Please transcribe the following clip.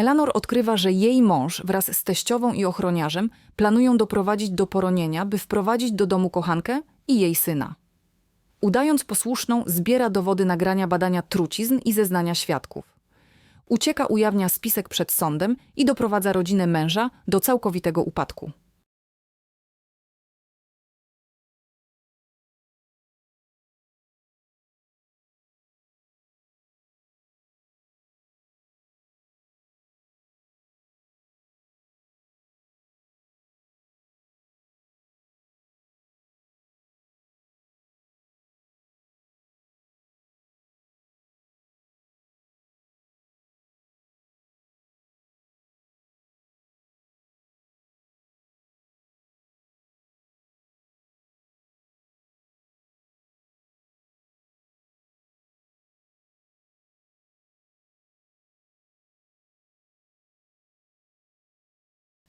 Elanor odkrywa, że jej mąż wraz z teściową i ochroniarzem planują doprowadzić do poronienia, by wprowadzić do domu kochankę i jej syna. Udając posłuszną, zbiera dowody nagrania badania trucizn i zeznania świadków. Ucieka ujawnia spisek przed sądem i doprowadza rodzinę męża do całkowitego upadku.